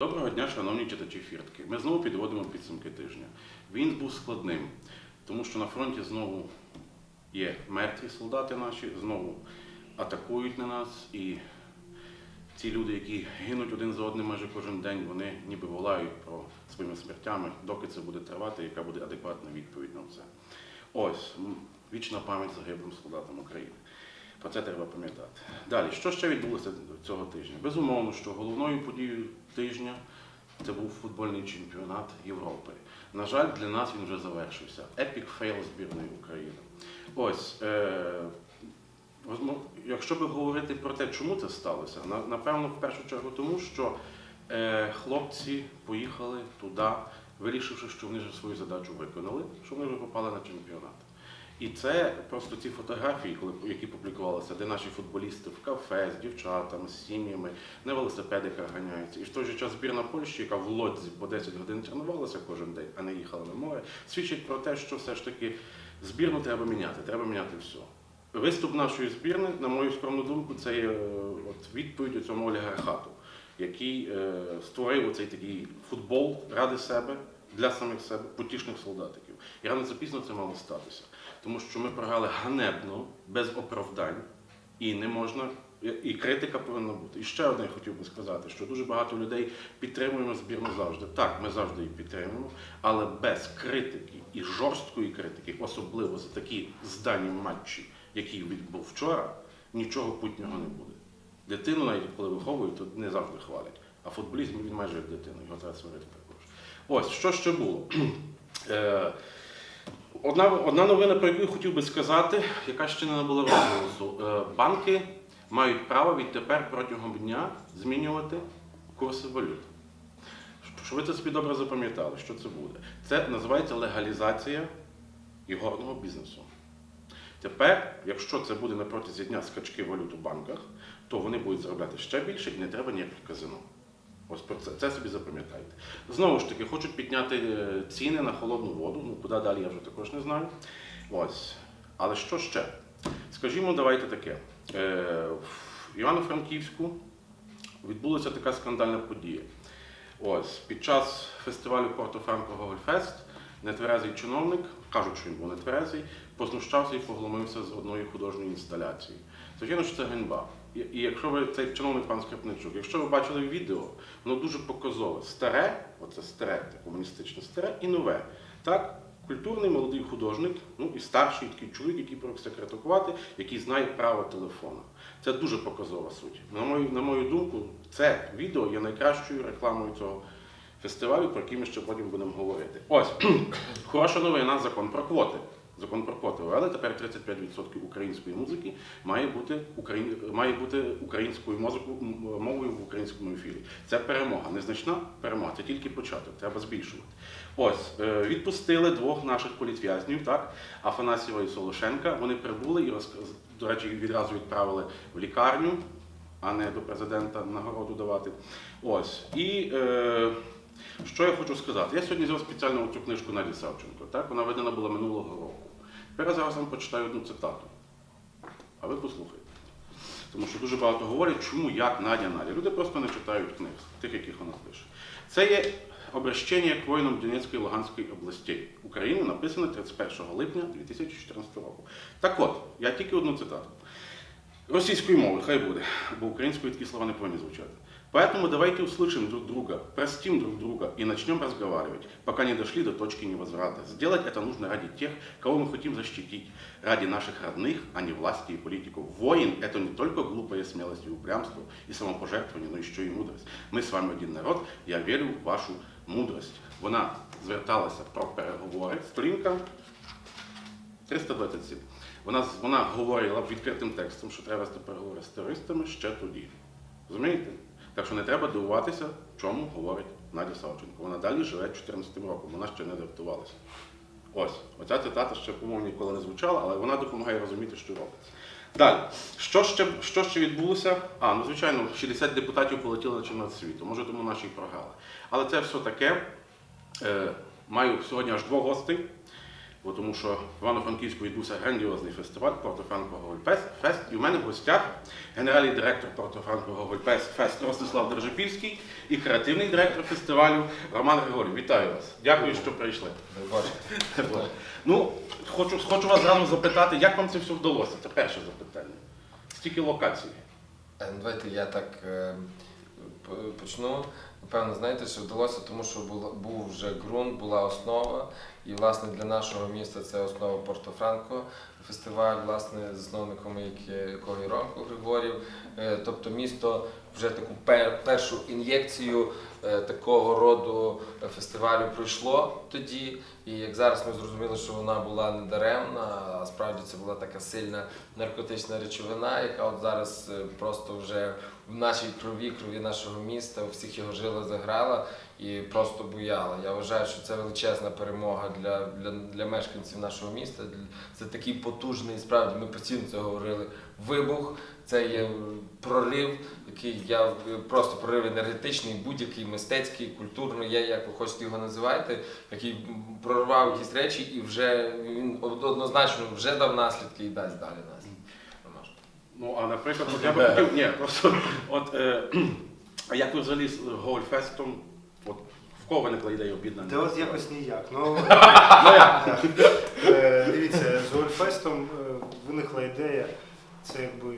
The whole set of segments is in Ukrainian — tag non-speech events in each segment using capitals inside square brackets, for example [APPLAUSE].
Доброго дня, шановні читачі фіртки. Ми знову підводимо підсумки тижня. Він був складним, тому що на фронті знову є мертві солдати наші, знову атакують на нас, і ці люди, які гинуть один за одним майже кожен день, вони ніби волають про своїми смертями, доки це буде тривати, яка буде адекватна відповідь на це. Ось вічна пам'ять загиблим солдатам України. Про це треба пам'ятати. Далі, що ще відбулося цього тижня? Безумовно, що головною подією тижня це був футбольний чемпіонат Європи. На жаль, для нас він вже завершився. Епік фейл збірної України. Ось, е, якщо би говорити про те, чому це сталося, напевно, в першу чергу тому, що е, хлопці поїхали туди, вирішивши, що вони вже свою задачу виконали, що вони вже попали на чемпіонат. І це просто ці фотографії, коли які публікувалися, де наші футболісти в кафе з дівчатами, з сім'ями, на велосипедиках ганяються. І в той же час збірна Польщі, яка в лодзі по 10 годин тренувалася кожен день, а не їхала на море, свідчить про те, що все ж таки збірну треба міняти, треба міняти все. Виступ нашої збірни, на мою скромну думку, це є е, от відповідь цьому олігархату, який е, створив оцей такий футбол ради себе, для самих себе, потішних солдатиків. І рано чи пізно це мало статися. Тому що ми програли ганебно, без оправдань, і не можна, і критика повинна бути. І ще одне я хотів би сказати, що дуже багато людей підтримуємо збірну завжди. Так, ми завжди її підтримуємо, але без критики і жорсткої критики, особливо за такі здані матчі, які відбув вчора, нічого путнього не буде. Дитину, навіть коли виховують, то не завжди хвалять. А футболізм він майже як дитина, його треба сварити також. Ось, що ще було? [CLEARS THROAT] Одна, одна новина, про яку я хотів би сказати, яка ще не набула розголосу. Е, Банки мають право відтепер протягом дня змінювати курси валют. Щоб ви це собі добре запам'ятали, що це буде. Це називається легалізація ігорного бізнесу. Тепер, якщо це буде на протязі дня скачки валют у банках, то вони будуть заробляти ще більше і не треба ніяких казино. Ось про це. Це собі запам'ятайте. Знову ж таки, хочуть підняти е, ціни на холодну воду. Ну, куди далі я вже також не знаю. Ось. Але що ще? Скажімо, давайте таке. Е, В Івано-Франківську відбулася така скандальна подія. Ось, під час фестивалю Порто Франко Гогольфест нетверезий чиновник, кажуть, що він був нетверезий, познущався і поглумився з одної художньої інсталяції. Звичайно, що це ганьба. І, якщо ви цей чиновник пан Скрипничук, якщо ви бачили відео, воно дуже показове. Старе, оце старе, комуністичне старе і нове. Так, культурний молодий художник, ну і старший такий чоловік, який проситься критикувати, який знає право телефона. Це дуже показова суть. На мою, на мою думку, це відео є найкращою рекламою цього фестивалю, про який ми ще потім будемо говорити. Ось [CLEARS THROAT] хороша новина закон про квоти. Закон про квоти ввели, тепер 35% української музики має бути, україн... має бути українською мовою в українському ефірі. Це перемога, незначна перемога, це тільки початок, треба збільшувати. Ось, е, відпустили двох наших політв'язнів, так, Афанасьєва і Солошенка. Вони прибули і, розк- до речі, відразу відправили в лікарню, а не до президента нагороду давати. Ось. І е, що я хочу сказати? Я сьогодні взяв спеціально цю книжку Наді Савченко. Так? Вона видана була минулого року. Я зараз вам почитаю одну цитату. А ви послухайте. Тому що дуже багато говорять, чому, як Надя, Надя. Люди просто не читають книг, тих, яких вона пише. Це є обращення к воїнам Донецької і Луганської областей України, написане 31 липня 2014 року. Так от, я тільки одну цитату. Російською мовою, хай буде, бо українською такі слова не повинні звучати. Поэтому давайте услышим друг друга, простим друг друга и начнем разговаривать, пока не дошли до точки невозврата. Сделать это нужно ради тех, кого мы хотим защитить, ради наших родных, а не власти и политиков. Воин – это не только глупая смелость и упрямство, и самопожертвование, но еще и мудрость. Мы с вами один народ, я верю в вашу мудрость. Вона зверталася про переговори, сторінка 327. Вона, вона говорила відкритим текстом, що треба вести переговори з терористами ще тоді. Розумієте? Так що не треба дивуватися, чому говорить Надя Савченко. Вона далі живе 14 роком, вона ще не адаптувалася. Ось, оця цитата ще, по-моєму, ніколи не звучала, але вона допомагає розуміти, що робиться. Далі, що ще, що ще відбулося? А, ну звичайно, 60 депутатів полетіли на чемпіонат світу, може тому наші і програли. Але це все таке. Е, маю сьогодні аж двох гостей. Бо тому що в Івано-Франківську відбувся грандіозний фестиваль Порто-Франко Фест. І в мене в гостях генеральний директор Порто-Франко Фест Ростислав Держипільський і креативний директор фестивалю Роман Григорій. Вітаю вас. Дякую, що прийшли. Ну, хочу, хочу вас зразу запитати, як вам це все вдалося? Це перше запитання. Стільки локацій. Е, ну, Давайте я так е, почну. Напевно, знаєте, що вдалося, тому що була- був вже ґрунт, була основа. І власне для нашого міста це основа Порто-Франко фестиваль, власне, засновником якого є Ромко Григорів. Е, Тобто місто вже таку пер- першу ін'єкцію е, такого роду фестивалю пройшло тоді. І як зараз ми зрозуміли, що вона була не даремна, а справді це була така сильна наркотична речовина, яка от зараз е, просто вже в нашій крові, крові нашого міста, у всіх його жила заграла і просто буяла. Я вважаю, що це величезна перемога для, для, для мешканців нашого міста. Це такий потужний, справді ми постійно це говорили. Вибух, це є прорив, який я просто прорив енергетичний, будь-який мистецький, культурний, я як ви хочете його називайте, який прорвав якісь речі і вже він однозначно вже дав наслідки і дасть далі наслідки. Ну, а наприклад, от я би хотів, ні, просто от е, [CLEARS THROAT] як ви взагалі з Гольфестом, от в кого виникла ідея об'єднання? Та от якось ніяк. Ну, [LAUGHS] е, дивіться, з Ольфестом виникла ідея, це якби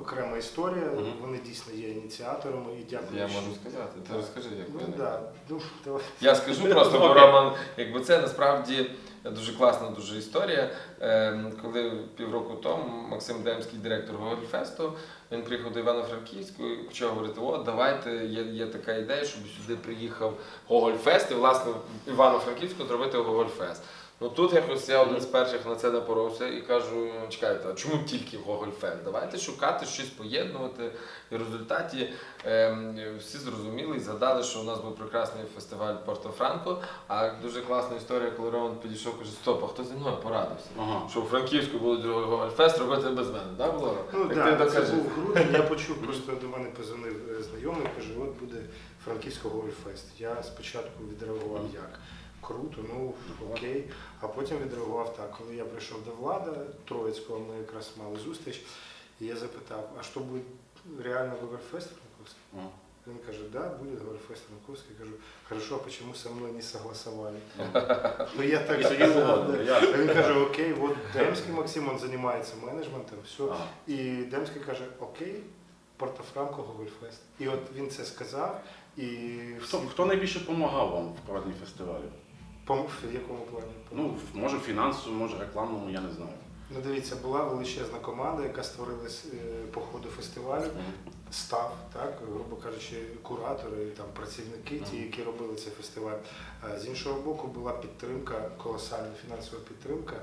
окрема історія. Мгм. Вони дійсно є ініціаторами і дякую. Я що- можу сказати. Ти розкажи, як Ну, виник. да. ну, давай. Я скажу просто, [LAUGHS] бо Окей. Роман, якби це насправді дуже класна дуже історія. Ем, Коли півроку тому Максим Демський, директор Гогольфесту, він приїхав до Івано-Франківську і почав говорити: от давайте є, є така ідея, щоб сюди приїхав Гогольфест і власне Івано-Франківську зробити Гогольфест. Ну тут якось я один з перших на це напоровся і кажу: чекайте, а чому тільки Гогольфест? Давайте шукати щось поєднувати. І в результаті ем, всі зрозуміли і згадали, що у нас був прекрасний фестиваль Порто-Франко. А дуже класна історія, коли Роман підійшов, каже: Стоп, а хто зі мною порадився? Ага. Що у Франківську будуть Гогольфест робити без мене, да, було? Ну, Так да, це був грудень, я почув, просто до мене позвонив е, знайомий, каже, от буде Франківського Гольфест. Я спочатку відреагував як. Круто, ну окей. А потім відреагував так. Коли я прийшов до влада Троїцького, ми якраз мали зустріч, і я запитав, а що буде реально Гольфест Франковський? Он каже, да, будет Гольфест Франковский. Я кажу, хорошо, а почему со мной не согласовали? Ну я так. А Він каже, окей, вот Демський Максим, он займається менеджментом, все. І Демський каже, окей, Портофранко Гогольфест. І от він це сказав, і Хто, всі хто найбільше допомагав вам в проведенні фестивалю? В якому плані? Ну, може фінансово, може рекламному, я не знаю. Ну, дивіться, була величезна команда, яка створилась е, по ходу фестивалю. став, так, грубо кажучи, куратори, там, працівники, ті, які робили цей фестиваль. З іншого боку, була підтримка, колосальна фінансова підтримка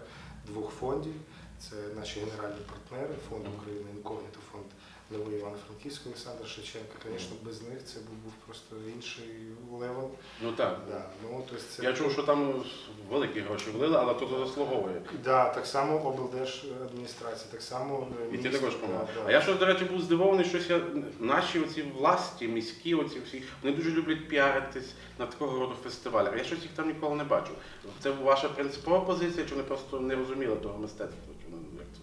двох фондів. Це наші генеральні партнери, фонд України інкогніто, фонд Новий Івано-Франківського Олександр Шевченка. Звісно, без них це був, просто інший левел. Ну так. Да. Ну, тобто це Я чув, що там великі гроші влили, але то заслуговує. Да, так само облдержадміністрація, так само е, І ти також да, да. А я що, до речі, був здивований, що я, наші оці власті, міські оці всі, вони дуже люблять піаритись на такого роду фестивалях. Я щось їх там ніколи не бачив. Це ваша принципова позиція, чи вони просто не розуміли того мистецтва? Чи вони як це?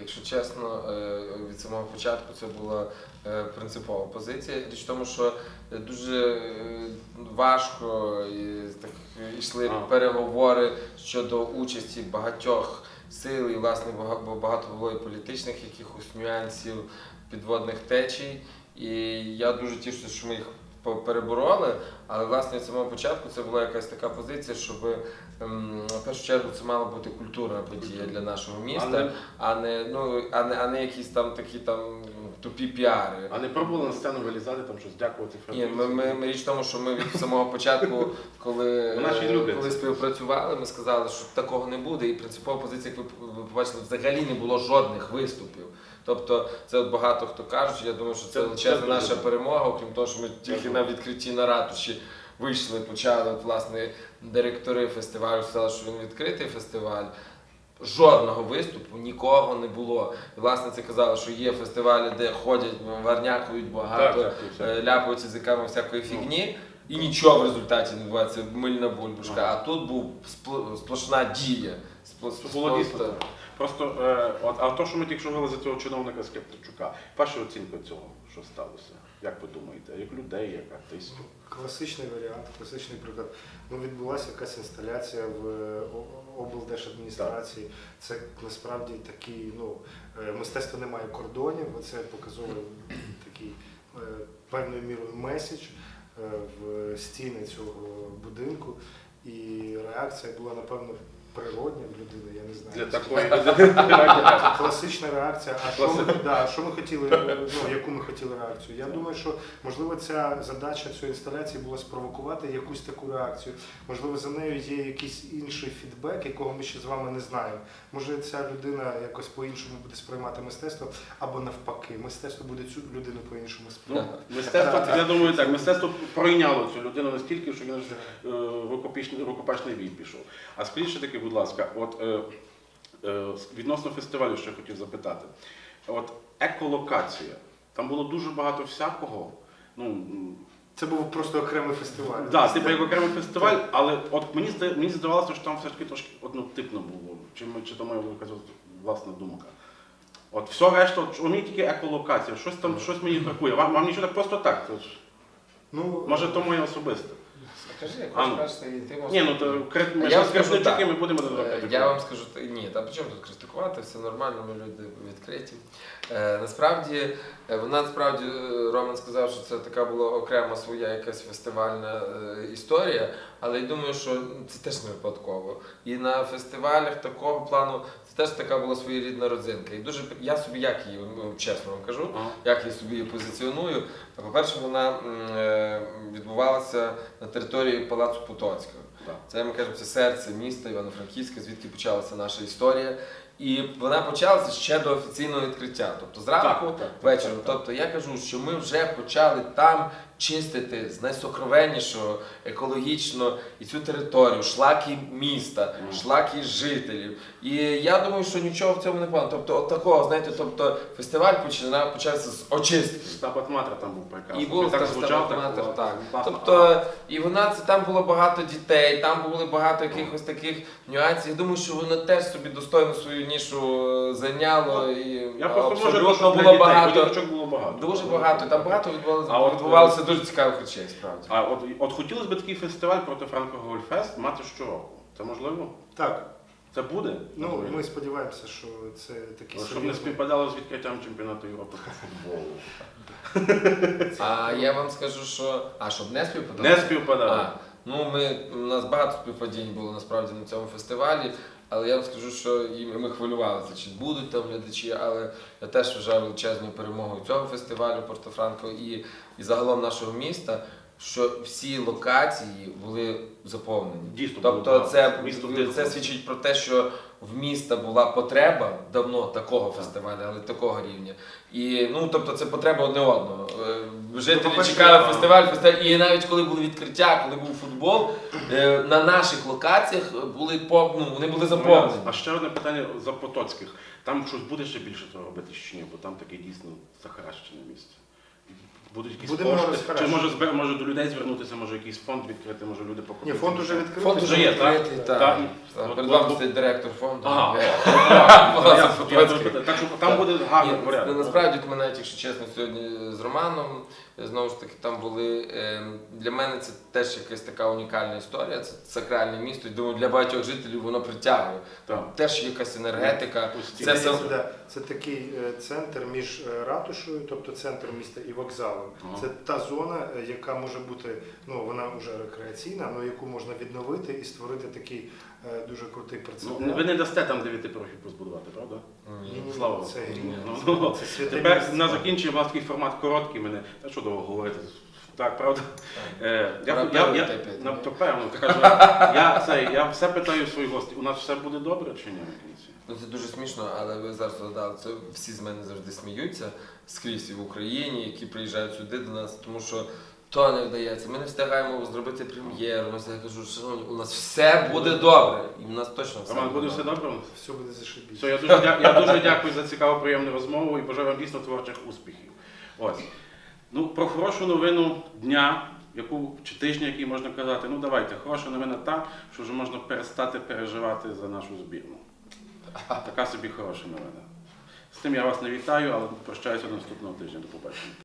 Якщо чесно, е, від самого початку це була е, принципова позиція. Річ в тому, що е, дуже важко і так йшли переговори щодо участі багатьох сил, і власне багато було і політичних якихось нюансів, підводних течій. І я дуже тішуся, що ми їх перебороли. Але власне від самого початку це була якась така позиція, щоб ем, в першу чергу це мала бути культурна подія для нашого міста А не, а не, ну, а не, а не якісь там такі там тупі піари. а не пробували на сцену вилізати, там щось дякувати Ні, ми, ми, ми річ в тому, що ми від самого початку, коли, [LAUGHS] Вона ж е, любить коли співпрацювали, ми сказали, що такого не буде. І принципова позиція, як ви ви побачили, взагалі не було жодних виступів. Тобто, це от багато хто каже, я думаю, що це Це- величезна наша дуже перемога, окрім того, що ми тільки на відкритті на ратуші вийшли, почали от, власне директори фестивалю сказали, що він відкритий фестиваль. Жодного виступу нікого не було. Власне, це казали, що є фестивалі, де ходять, гарнякують багато, Так, так, все. е, язиками всякої фігні. і нічого в результаті не відбувається, мильна бульбашка. А тут був спл- сплошна дія. Було дійсно. Просто, е, от, а то, що ми тільки що говорили за цього чиновника Скептичука, ваша оцінка цього, що сталося? Як ви думаєте? Як людей, як артистів? Класичний варіант, класичний приклад. Ну, відбулася якась інсталяція в облдержадміністрації. Це насправді такий, ну, е, мистецтво не має кордонів, це показує такий е, певною мірою меседж е, в стіни цього будинку. І реакція була, напевно, природня в людини, я не знаю. Для такої Класична реакція. А що ми, да, що ми хотіли, ну, яку ми хотіли реакцію? Я думаю, що можливо ця задача цієї інсталяції була спровокувати якусь таку реакцію. Можливо, за нею є якийсь інший фідбек, якого ми ще з вами не знаємо. Може, ця людина якось по-іншому буде сприймати мистецтво, або навпаки, мистецтво буде цю людину по-іншому Ну, сприймати. мистецтво, я думаю, так, мистецтво пройняло цю людину настільки, що він е, рукопічний, рукопашний бій пішов. А ще таки, будь ласка, от е, е, відносно фестивалю, що я хотів запитати. От еколокація. Там було дуже багато всякого. Ну, Це був просто окремий фестиваль. да, типу як окремий фестиваль, але от мені, мені здавалося, що там все ж таки трошки однотипно було. Чи, чи то моя власна думка. От все решта, у мені тільки еколокація, щось там, щось мені бракує. Вам, вам нічого так просто так. Ну, Може, то моє особисте. Скажи, як А, ну. хочеш і ти можеш. Ні, ну то крит... ми Я ж вам скажу скрипнички, так. ми будемо Е. Я вам скажу, та- ні, та при чому тут критикувати, все нормально, ми люди відкриті. Е, насправді, е, вона насправді, е, Роман сказав, що це така була окрема своя якась фестивальна е, історія, але я думаю, що це теж не випадково. І на фестивалях такого плану теж така була своєрідна родзинка. І дуже я собі як її, ну, чесно вам кажу, як я собі її позиціоную. По-перше, вона е, відбувалася на території Палацу Потоцького. Це ми кажемо, це серце міста Івано-Франківська, звідки почалася наша історія. І вона почалася ще до офіційного відкриття, тобто зранку, Так, так, так, вечором. так, так. Тобто я кажу, що ми вже почали там чистити з найсокровеннішого екологічно і цю територію, шлаки міста, шлаки жителів. І я думаю, що нічого в цьому не погано. Тобто, от такого, знаєте, тобто фестиваль починав почався з очистки. Стабат Матра там був прекрасний. І був так звучав, так, так. Тобто, і вона це там було багато дітей, там були багато якихось таких нюансів. Я думаю, що воно теж собі достойно свою нішу е, зайняло. І Я просто абсолютно просто було багато. бо було багато. Дуже багато, там багато відбувалося, А от, відбувалося дуже цікавих речей, справді. А от, от хотілося б такий фестиваль проти Франко Гольфест мати щороку. Це можливо? так. Це буде? Ну, ми сподіваємося, що це такий Але щоб не співпадало з відкриттям чемпіонату Європи по футболу. [LAUGHS] А я вам скажу, що. А щоб не співпадало? Не співпадало. А, ну ми у нас багато співпадінь було насправді на цьому фестивалі. Але я вам скажу, що і ми хвилювалися, чи будуть там глядачі, але я теж вважаю величезною перемогою цього фестивалю Порто-Франко і, і загалом нашого міста, що всі локації були заповнені. Дійсно, було Тобто багато. це, Місто це свідчить про те, що в міста була потреба давно такого фестивалю, але такого рівня. І ну тобто це потреба одне одного. Е, Жителі Ну, чекали фестиваль, фестиваль, і навіть коли були відкриття, коли був футбол, е, на наших локаціях були ну, вони були заповнені. А ще одне питання за Потоцьких. Там щось буде ще більше того робити чи ні, бо там таке дійсно захаращене місце. Будуть якісь Будемо кошти, чи може, може до людей звернутися, може якийсь фонд відкрити, може люди Ні, фонд уже відкритий. Фонд Вже є, так? відкритий, так. Так. От- Перед вами стоїть директор фонду. Ага. Е, Я- Палац я Потоцький. думаю, Так що там буде гарний Ні, порядок. Насправді ми навіть, якщо чесно, сьогодні з Романом е, знову ж таки там були. е, Для мене це теж якась така унікальна історія. Це сакральне місто. І думаю, для багатьох жителів воно притягує. Так. Теж якась енергетика. Постійно. Це Це, все да, це такий е, центр між е, ратушею, тобто центр міста і вокзалом. Ага. Це та зона, е, яка може бути, ну вона вже рекреаційна, але яку можна відновити і створити такий е, дуже крутий Ну, ви не дасте там дев'яти профілів позбудувати, правда? Ні, ні, Слава Богу. це гріх. Ну, ну, Це святе Тепер місце. на закінчення у вас такий формат короткий мене. Та що довго говорити? Так, правда? Е, я, я, я, ну, то певно, то кажу, я, це, я все питаю своїх гостей, у нас все буде добре чи ні кінці? Ну це дуже смішно, але ви зараз згадали, це всі з мене завжди сміються скрізь і в Україні, які приїжджають сюди до нас, тому що то не вдається. Ми не встигаємо зробити прем'єру. Ми я кажу, шановні, у нас все буде добре. І у нас точно все Роман, буде все добре. добре? Все буде зашибісь. Все, я дуже, дя- я дуже дякую за цікаву приємну розмову і бажаю вам дійсно творчих успіхів. Ось. Ну, про хорошу новину дня яку чи тижня, який можна казати, ну давайте, хороша новина та, що вже можна перестати переживати за нашу збірну. Така собі хороша новина. З тим я вас не вітаю, але прощаюся до наступного тижня. До побачення.